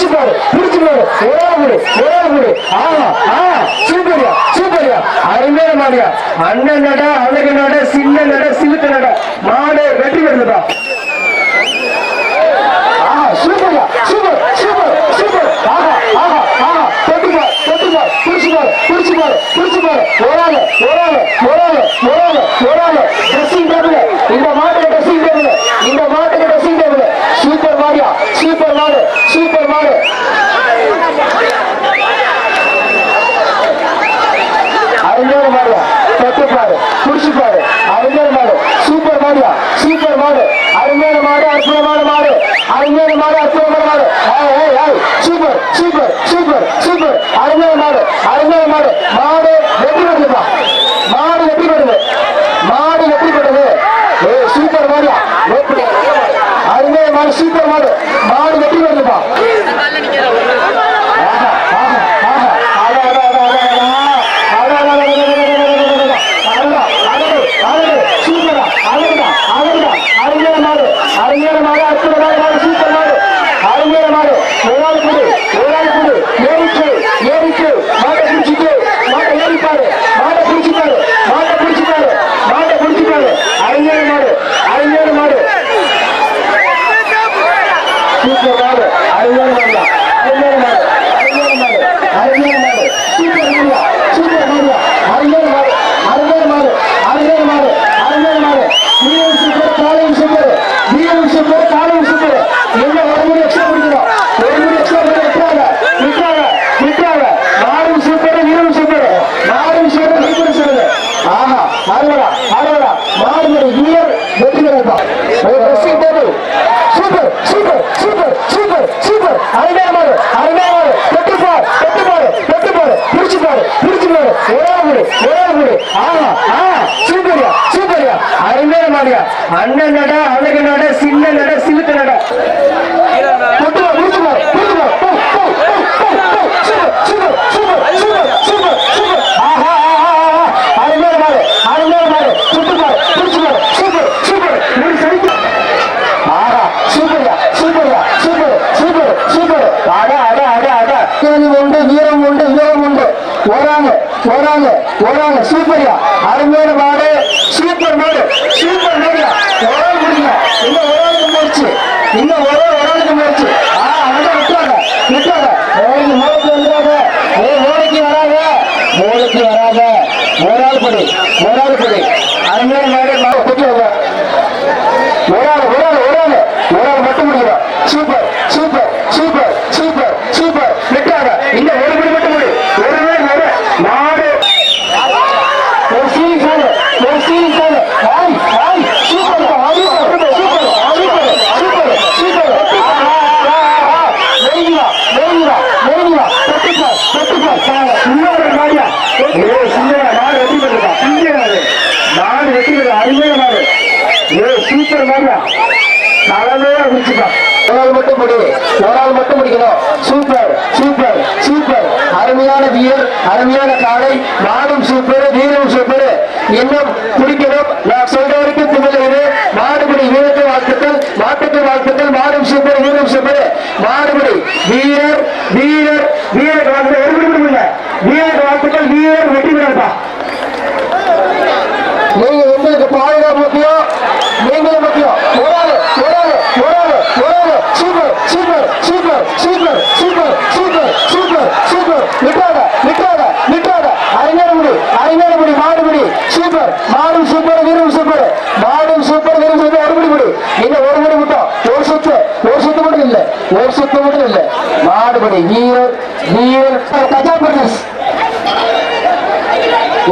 ஒரே குடு ஒரே குடு ஆமா ஆ சூப்பரியா சூப்பரியா. அருமையான மாடியா அண்ணன் நட அழகு நட சின்ன நட சிலுத்த நட. மாடு வெற்றி பெறுதுடா ஆஹா சூப்பர்யா சூப்பர் சூப்பர் சூப்பர். ஆஹா ஆஹா ஆஹா. தொட்டு பார் தொட்டு பார் புடிச்சு பார் புடிச்சு பார் புடிச்சு பார் ஓரால ஓரால ஓரால ஓரால ஓரால ட்ரெஸ்ஸிங் டேபிள் இந்த மாட்டுக்கு ட்ரெஸ்ஸிங் டேபிள் இந்த மாட்டுக்கு ட்ரெஸ்ஸிங் டேபிள் சூப்பர் மாடியா சூப்பர் மாடு சூப்பர் மாடு அருமையான மாடியா தொட்டு பாரு குடிச்சு பாரு. அருமையான மாடு. சூப்பர் மாடியா சூப்பர் மாடு. அருமையான மாடு அற்புதமான மாடு. அருமையான மாடு அற்புதமான மாடு. Super super super super. அருமையான மாடு அருமையான மாடு. மாடு வெற்றி பெறுதுப்பா மாடு வெற்றி பெறுது மாடு வெற்றி பெறுது ஏய் சூப்பர் மாடியா வெற்றி அருமையான மாடு சூப்பர் மாடு. மாடு வெற்றி பெறுதுப்பா মারা பாரு ஒரே முடி ஒரே முடி ஆமா ஆ சூப்பரியா சூப்பரியா. அருமையான மாடியா அண்ணன் நட அழகு நட சின்ன நட சிலுத்த நட. தொட்டு பாரு பிடிச்சு பாரு பிடிச்சு பாரு போ, போ, போ, போ, போ. Super super super super super super ஆஹா ஆஹா, ஆஹா. அருமையான மாடு அருமையான மாடு தொட்டு பாரு பிடிச்சு பாரு சூப்பர் சூப்பர் ஒரு சடிக்கு ஆஹா சூப்பர்யா சூப்பர்யா சூப்பர் சூப்பர் சூப்பர் அட அட அட அட வீரம் உண்டு வீரம் உண்டு வீரம் உண்டு ஓராங்க போறாங்க ஓராங்க சூப்பர்யா அருமையான மாடு. சூப்பர் மாடு. சூப்பர் மாடுயா ஒரு ஆள் முடியல இன்னும் ஒரு ஆளுக்கு இன்னும் ஒரே ஒரு ஆளுக்கு முயற்சி. அவங்க விட்டுறாங்க விட்டுறாங்க ஏய் வந்துடாத. ஏய் வராத. மோளைக்கு வராத. ஒரு ஆள் படி. ஒரு ஆள் படி. அருமையான மாடு. மாடு ஒரு ஆள் ஒரு ஆள் ஒரு ஆள். ஒரு ஆள் மட்டும் முடியும்? சூப்பர் சூப்பர் சூப்பர் விட்டாங்க இந்த ஒரு மணி மட்டும் முடி ஒரு நாள் ஒரு நாடு ஒரு சீலிங் சாலு ஒரு சீலிங் சாலு ஆய் ஆய் super super super super super super நெய்வா நெய்வா நெய்வா தொட்டுப்பா தொட்டுப்பா இன்னொரு மாடியா ஏ சின்ன நாடு வெற்றி பெற்றா சிங்க நாடு நாடு வெற்றி பெற்ற அருமையான நாடு ஏ சூப்பர் மாடியா தலைமையா ஒரு மட்டும் முடி. ஒரு மட்டும் முடிக்கணும். Super super super. அருமையான வீரர் அருமையான காலை நானும் சூப்பர் வீரம் சூப்பர். இன்னும் பிடிக்க சூப்பர். மாடும் சூப்பர் வீரம் சூப்பர். மாடும் சூப்பர் வீரம் சூப்பர். ஒரு முடி. முடி இன்னும் ஒரு முடி மட்டும் ஒரு சுத்து. ஒரு சுத்து மட்டும் இல்ல. ஒரு சுத்து மட்டும் இல்ல. மாடுபடி வீரர் வீரர். கஜா பிரதேஷ்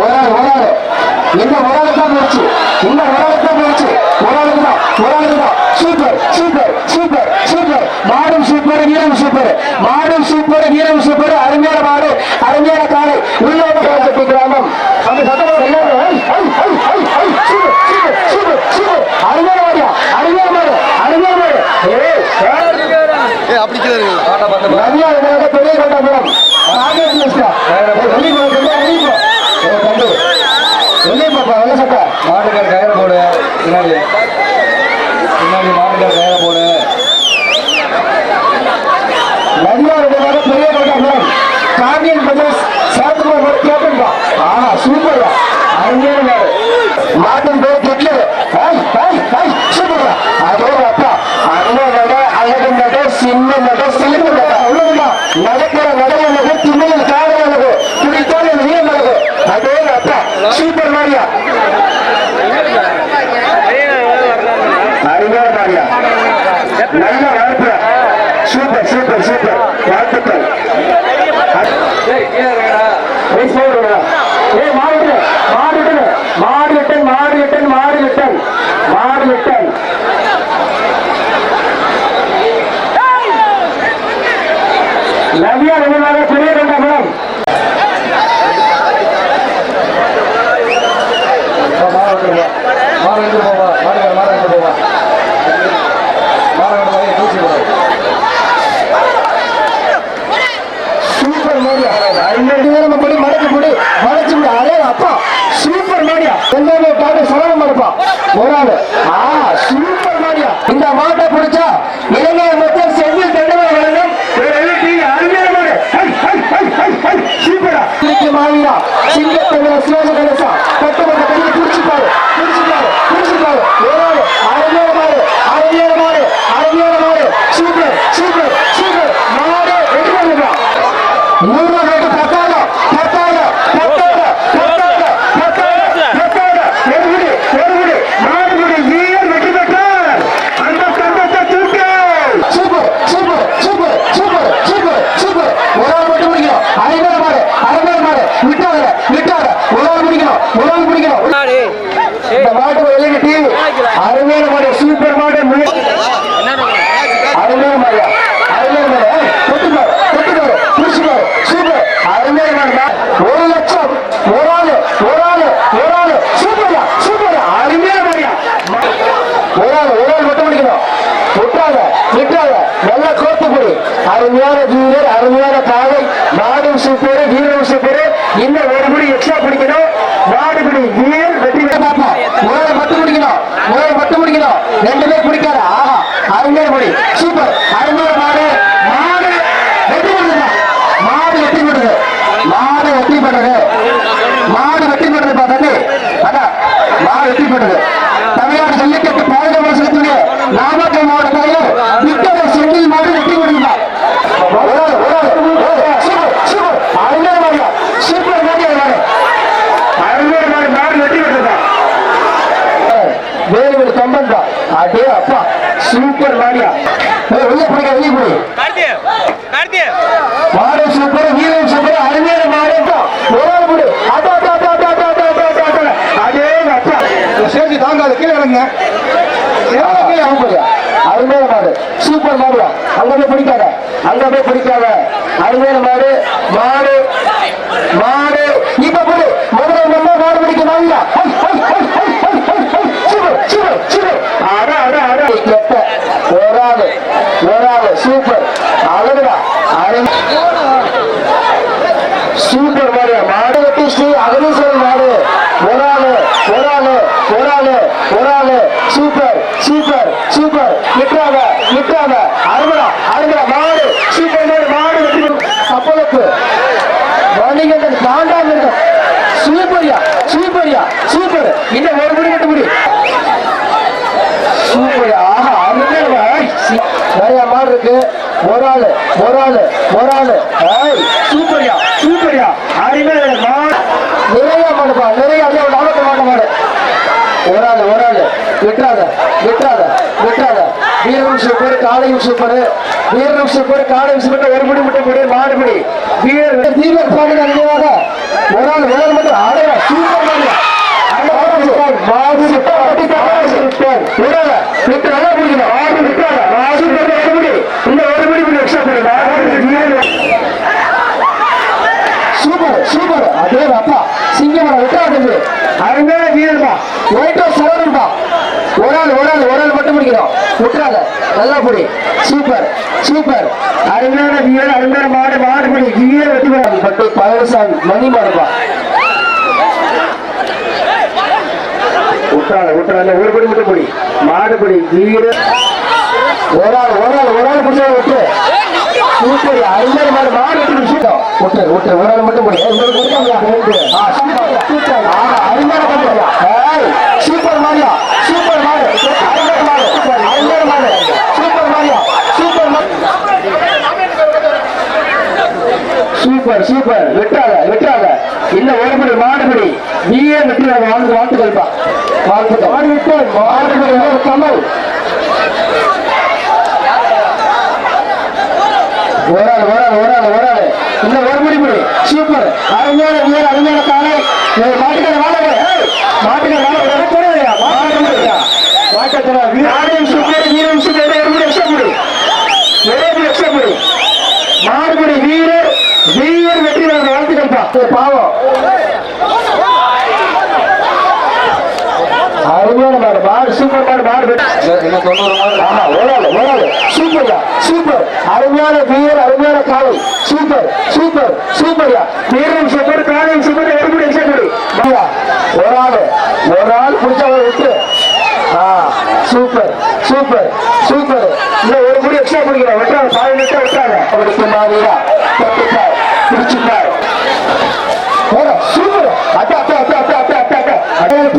ஒரு ஆள் ஒரு ஆள். இன்னும் ஒரு ஆளுக்கு தான் போச்சு இந்த ஒரு ஆளுக்கு தான் போச்சு ஒரு ஆளுக்கு தான். ஒரு ஆளுக்கு தான். Super super super super. மாடும் சூப்பர் வீரம் சூப்பர். மாடும் சூப்பர் வீரம் சூப்பர். அருமையான மாடு அருமையான காலை உள்ள அப்படி பெரிய கண்டாபுரம் மாட்டுக்கார் கயிறு போடு. பின்னாடி. பின்னாடி கயிறு போடு. நதியாருடைய பெரிய கண்டாபுரம் கார்டியன் பிரதேஷ் சரத்குமார் கேட்டுருக்கான். ஆனா சூப்பர் அருமையான போ போவா மாடு போவா. போய் போடு சூப்பர் மாடியா ஐநூறு நேரம் படி மடக்கு முடி மடச்சு முடி அப்பா சூப்பர் மாடியா எல்லாமே பாட்டு சலனம் இருப்பா ஒரு ஆளு ஆ சூப்பர் மாடியா இந்த மாட்டை பிடிச்சா இலங்கை மொத்தம் செந்தில் தண்டனை வழங்கும். மாடு சூப்பரா இன்னைக்கு சிங்கத்தமிழ சிவாஜி கணேசா கட்டுமன்ற கையை பிடிச்சிப்பாரு பிடிச்சிப்பாரு பிடிச்சிப்பாரு ஒரு ஆளு அருமையான மாடு அருமையான மாடு அருமையான மாடு சூப்பர் சூப்பர் சூப்பர் மாடு வெற்றி பண்ணுறான் நூறு ரூபாய்க்கு பத்தாயிரம் பத்தாயிரம் பத்தாயிரம் பத்தாயிரம் பத்தாயிரம் பத்தாயிரம் ஒரு குடி ஒரு குடி நாலு குடி வீரர் வெற்றி பெற்றார் அந்த தங்கத்தை தூக்கு super super super super super super ஒரு ஆள் மட்டும் பிடிக்கணும் அரைமேல மாடு அரைமேல மாடு விட்டாத விட்டாத ஒரு ஆள் பிடிக்கணும் ஒரு ஆள் பிடிக்கணும் இந்த மாட்டு வெளியே டிவி அருமையான மாடு சூப்பர் மாடு அருமையான மாடியா அருமையான மாடு ஏய், தொட்டு பாரு தொட்டு பாரு பிடிச்சு பாரு சூப்பர் அருமையான மாடுடா ஒரு லட்சம் ஒரு ஆளு ஒரு ஆளு ஒரு ஆளு சூப்பர்யா. சூப்பர் அருமையான மாடியா ஒரு ஆள் ஒரு ஆள் மட்டும் பிடிக்கணும் விட்டாத விட்டாத. நல்லா கோர்த்து போடு. அருமையான வீரர் அருமையான காலை நாடும் சூப்பர் வீரரும் சூப்பர். இன்னும் ஒரு முடி எக்ஸ்ட்ரா பிடிக்கணும். நாடுபடி வீரர் வெற்றி பெற பார்ப்போம். ஒரு மட்டும் பிடிக்கணும். ஒரு மட்டும் பிடிக்கணும். ரெண்டு பேர் பிடிக்காத. ஆஹா அருமையான முடி. சூப்பர். வெற்றி பெற்றது தமிழ்நாடு ஜல்லிக்கட்டு பாதுகாப்பு செலுத்திய நாமக்கல் மாவட்டத்தில் மிக்க செட்டில் மாடு வெற்றி பெற்றிருந்தார். வேறு ஒரு கம்பன் தான். அப்படியே அப்பா சூப்பர் மாடியா உள்ள பிடிக்க வெளியே போடு எவ்வளவுங்க எவ்வளவுங்க ஐம்பது அருமையான மாடு. சூப்பர் மாடு. அங்க போய் பிடிக்காத. அங்க போய் பிடிக்காத. அருமையான மாடு. மாடு. மாடு. இப்ப போடு. மதுரை நம்ம மாடு பிடிக்க வாங்கிடா. சூப்பர் அழகுடா. சூப்பர் மாடு. மாடு கட்டி ஸ்ரீ அகதீஸ்வரன் மாடு. ஒரு ஆளு ஒரு ஆளு ஒரு ஆளு நிற்காத. நிற்காத அருமடா அருமடா மாடு சூப்பர் மாடு மாடு வெட்டி கப்பலுக்கு வணிகங்கள் தாண்டாம இருக்க. சூப்பர்யா சூப்பர்யா சூப்பர் இன்னும் ஒரு முடி மட்டும் முடி. சூப்பர்யா ஆஹா அருமையான மாடு. சி- நிறைய மாடு இருக்கு. ஒரு ஆளு ஒரு ஆளு ஒரு ஆளு. ஏய், சூப்பர்யா சூப்பர்யா அருமையான மாடு நிறைய மாடுப்பா நிறைய அதே ஒரு நாமக்கல் மாட்டு மாடு ஒரு ஆளு ஒரு ஆளு. விட்டுறாத விட்டுறாத விட்டுறாத. காலையும் சூப்பர் காலையும் சூப்பர் வீரரும் சூப்பர் காலையும் சூப்பர் ஒரு முடி மட்டும் போடு மாடுபடி வீரர் தீபக் பாண்டியன் அறிவாக ஒரு ஆள் வேறு மட்டும் ஆடைய சூப்பர் மாடு சூப்பர் சூப்பர் சூப்பர் ஆள் மட்டும் நல்லா புடி. சூப்பர். சூப்பர். அருமையான வீரர் அருமையான மாடு மாடு படி. வீரர் வெட்டி போறாங்க பட்டு பழனிசாமி மணி மாடுபா விட்டுறாங்க விட்டுறாங்க ஒரு படி விட்டு படி. மாடு படி. வீரர். ஒரு ஆள் ஒரு ஆள் ஒரு ஆள் பிடிச்சா விட்டு. சூப்பர். அருமையான மாடு மாடு விட்டு விட்டு விட்டு ஒரு ஆள் மட்டும் படி. Super super. வெட்டாத வெட்டாத. இல்ல ஓடுபடி மாடுபடி. நீயே வெற்றி வாழ்ந்து வாழ்த்துக்கள்ப்பா. வாழ்த்து மாடு விட்டு மாடுபடி கமல் ஓடாது ஓடாது ஓடாது ஓடாது. இந்த ஓடுபடி படி. சூப்பர். அருமையான வீரர் அருமையான காலை. மாட்டுக்கார வாழ மாட்டுக்கார அருமையான மாடு மாடு சூப்பர் மாடு மாடு என்ன தொண்ணூறு மாடு? ஆமா ஓடாது ஓடாது. சூப்பர்யா சூப்பர். அருமையான வீரர் அருமையான காலை சூப்பர் சூப்பர் சூப்பர்யா வீரன் சூப்பர் காலையும் சூப்பர் எப்படி எக்ஸாம்பிள் ஒரு ஆள் ஒரு ஆள் பிடிச்சா விட்டு சூப்பர் சூப்பர் சூப்பர். இன்னும் ஒரு முடி எக்ஸ்ட்ரா பிடிக்கிறேன் வெட்டாங்க பாய் விட்டா விட்டாங்க அவருக்கு மாதிரியா தட்டுப்பார்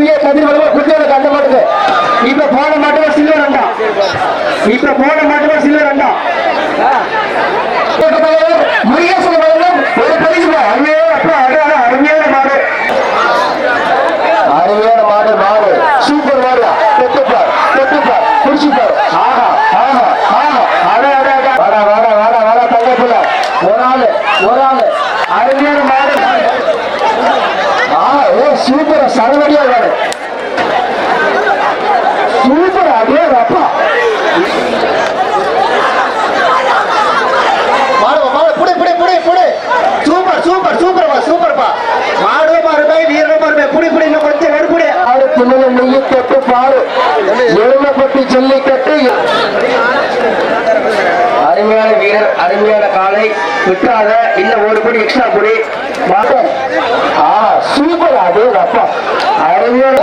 அட்டா பிஏ கதிர் வளவா குட்டியோட கண்ட மாட்டுது இப்ப போன மாட்டவா சில்வர் அண்டா? இப்ப போன மாட்டவா சில்வர் அண்டா? முருகேசன் வளரும் ஒரு பரிசு அருமையான அப்பா அடாடா அருமையான மாடு அருமையான மாடு மாடு சூப்பர் மாடு தொட்டுப்பார் தொட்டுப்பார் குடிச்சுப்பார் ஆஹா ஆஹா ஆஹா அடா அடா வாடா வாடா வாடா வாடா தங்க ஒரு ஆளு ஒரு ஆளு. அருமையான மாடு. ஓ சூப்பர் சரவடியா மாடு சூப்பர் அப்படியே அப்பா. மாடுவா மாடு புடி புடி புடி புடி. சூப்பர் சூப்பர் சூப்பர்ப்பா சூப்பர்ப்பா மாடு மாறுமே வீர மாறுமே புடி புடி இன்னும் கொஞ்சம் எடுப்புடி ஆடு பின்னல நெய்யி கட்டு பாடு. எருமப்பட்டி ஜல்லிக்கட்டு. வீரர் அருமையான காலை விட்டாத இன்னும் ஒரு படி. எக்ஸ்ட்ரா புடி சூப்பர் அது அப்பா. அருமையான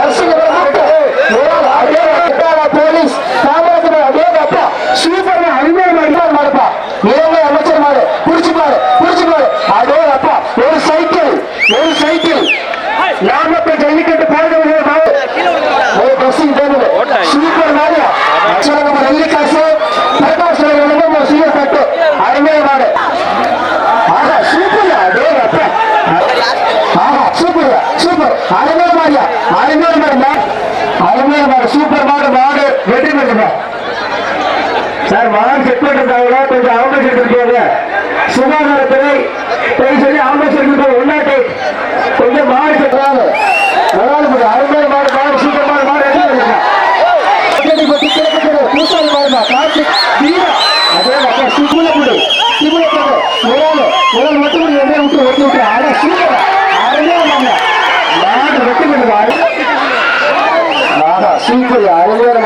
அறுநூறு மாடியா அறுநூறு மாடுமா அறுநூறு மாடு சூப்பர் மாடு மாடு வெற்றி பெற்றுமா சார் மாடு செட் பண்ணிருக்காங்க கொஞ்சம் அவங்க இருக்காங்க சுகாதாரத்துறை சொல்லி அவங்க ஒன்னாட்டி கொஞ்சம் மாடு செட்டுறாங்க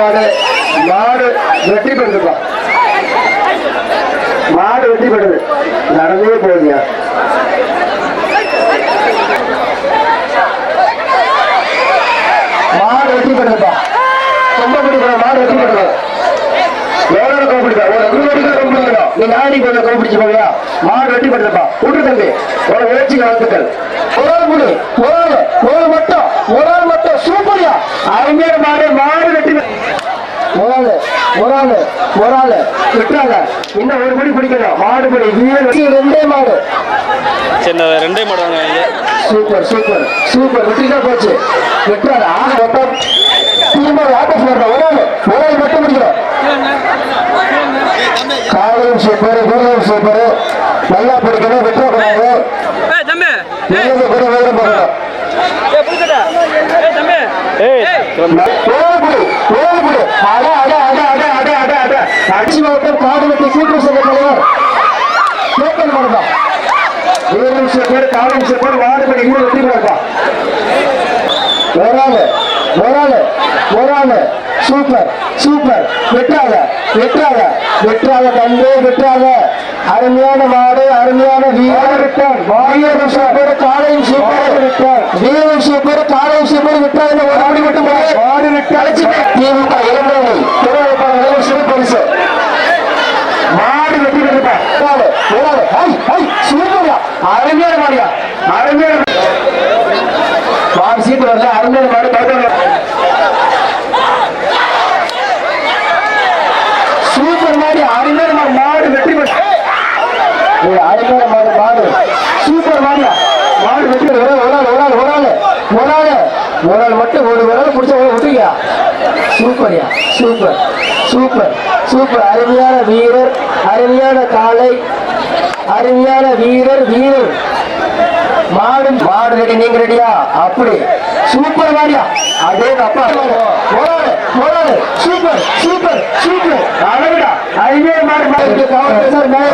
மாடு மாடு வெற்றி பெறுதுப்பா. மாடு வெற்றி பெறுது. நடந்தே போகுதுயா மாடு வெற்றி பெறுதுப்பா. ரொம்ப பிடிக்கிற மாடு வெற்றி பெறுது. எவ்வளவு கோபிடிப்பா ஒரு நூறு அடிக்க கோபிடிக்கணும் நீ நாடி கொஞ்சம் கோபிடிச்சு போவியா மாடு வெட்டி பெறுதுப்பா. விட்டு தம்பி. ஒரு உழைச்சி வளர்த்துக்கள் ஒரு ஆள் முடி ஒரு ஒரு மட்டும் ஒரு ஆள் மட்டும் சூப்பர்யா அருமையான மாடு மாடு வெட்டி பெறு- ஒரு ஆளு ஒரு ஆளு ஒரு ஆளு விட்டுறாங்க. இன்னும் ஒரு படி பிடிக்கணும். மாடு படி ரெண்டே மாடு. சரி ரெண்டே மாடுவாங்க இங்க சூப்பர் சூப்பர். சூப்பர் வெற்றிதான் போச்சு. வெற்றாரு ஆக மொத்தம் திரும்ப வாபஸ் வரணும். ஒரு ஆள் ஒரு ஆள் மட்டும் முடிக்கிறோம் காலையும் சூப்பர் வீரரும் சூப்பர். நல்லா பிடிக்கணும். ஏய் தம்பி. நீங்க கூட வேகம் போகணும் ஏய் அடிச்சு மாவட்டம் காவல்துறை கூட்டுறவு சங்க தலைவர் கேட்கல் மனதான் இருபது நிமிஷம் பேர் காவல் நிமிஷம் பேர் வார்டு மணி கூட வெற்றி போயிருப்பா ஒரு ஆளு ஒரு ஆளு ஒரு ஆளு சூப்பர் சூப்பர் வெற்றாத வெற்றாத வெற்றாத தம்பி வெற்றாத அருமையான மாடு அருமையான வீரர் விட்டார் வாரியர் சூப்பர் காலையும் சூப்பர் வீரர் சூப்பர் காலையும் சூப்பர் விட்டாத ஒரு திமுக இளங்கை துணை வேட்பாளர்களும் சிறு பரிசு. மாடு வெட்டி கண்டிப்பா அருமையான மாடியா. அருமையான மாடு. சீட்டு வரல. அருமையான மாடு. படுத்த சூப்பர் மாடி. அருமையான மாடு. வெற்றி பெற்ற மாடு மாடு. சூப்பர் மாடியா. மாடு பெற்று ஒரு ஆள் ஒரு ஆள் ஒரு ஆள் ஒரு ஆள் ஒரு ஆள் மட்டும் ஒரு ஆள் பிடிச்ச ஒரு விட்டுறியா சூப்பர்யா சூப்பர் சூப்பர் சூப்பர். அருமையான வீரர் அருமையான காலை அருமையான வீரர் வீரர். மாடு மாடு ரெடி நீங்க ரெடியா? அப்படி. சூப்பர் மாடியா அதே அப்பா. போராடு போராடு சூப்பர் சூப்பர் சூப்பர். அழகுடா. அருமையான மாடு மாடு. கவர் சார் மேல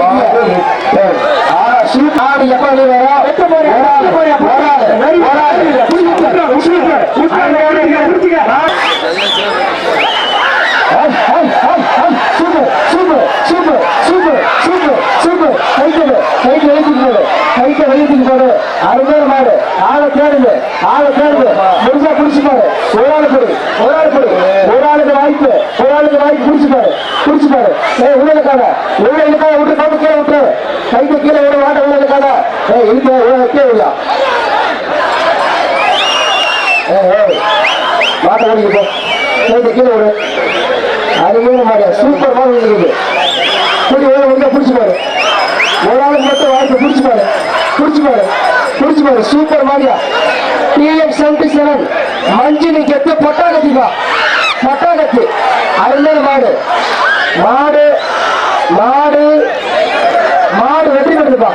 அருமையான மாடு ஆளை தேடுங்க ஆளை தேடுங்க முடிஞ்சா குடிச்சு பாரு ஒரு ஆள் கொடு ஒரு ஆள் கொடு ஒரு ஆளுக்கு வாய்ப்பு ஒரு ஆளுக்கு வாய்ப்பு குடிச்சு பாரு குடிச்சு பாரு ஏ உள்ள இருக்காத உள்ள இருக்காத கீழே விடு. அருமையான மாடியா சூப்பர் மாடு இருக்குது புடி ஒரு வந்து பிடிச்சு பாரு ஒரு ஆளுக்கு மட்டும் வாய்ப்பு பிடிச்சு பாரு பிடிச்சு பாரு பிடிச்சு பாரு சூப்பர் மாடியா டிஎம் செவன்டி செவன் மஞ்சினி கெத்து பொட்டாகத்திப்பா பொட்டாகத்தி. அருமையான மாடு. மாடு. மாடு. மாடு வெற்றி பெறுதுப்பா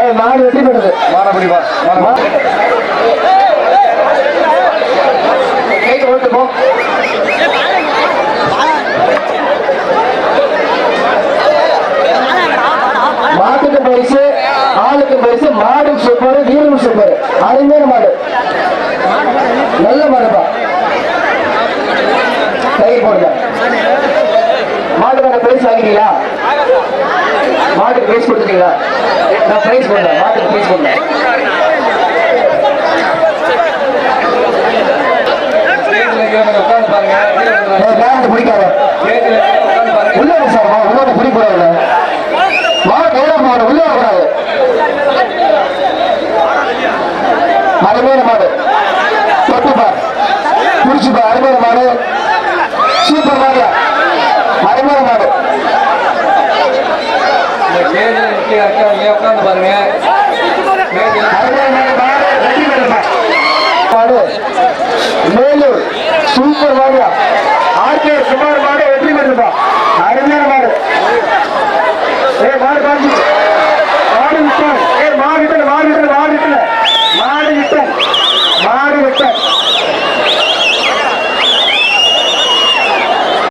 ஏய் மாடு வெற்றி எடுத்துப்போம் மாட்டுக்கு பரிசு ஆளுக்கு பரிசு மாடு சூப்பர் வீரரும் சூப்பர். அருமையான மாடு. நல்ல மாடுப்பா. கை போடுங்க. மாட்டுக்கான பிரைஸ் வாங்கிட்டீங்களா? மாட்டுக்கு பிரைஸ் கொடுத்துட்டீங்களா? நான் பிரைஸ் பண்ணேன் மாட்டுக்கு பிரைஸ் பண்ணேன் உன்னோட பிடிக்காத உள்ள சார்மா உன்னோட பிடிக்கூடாது வா நேரம் மாடு உள்ள வரக்கூடாது. அருமையான மாடு தொட்டுப்பார் குறிச்சுப்பார் அருமையான மாடு. சூப்பர் மாடு. அருமையான மாடு. உட்காந்து பாருங்க மேலூர் சூப்பர் மாடியா. மாடு சுமார் மாடு வெற்றி பெற்றிருப்பா. அருமையான மாடு. ஏ மாடு பாஞ்சு. மாடு விட்டான். ஏ மாடு விட்டல மாடு விட்டல மாடு விட்டல மாடு விட்டல மாடு விட்டல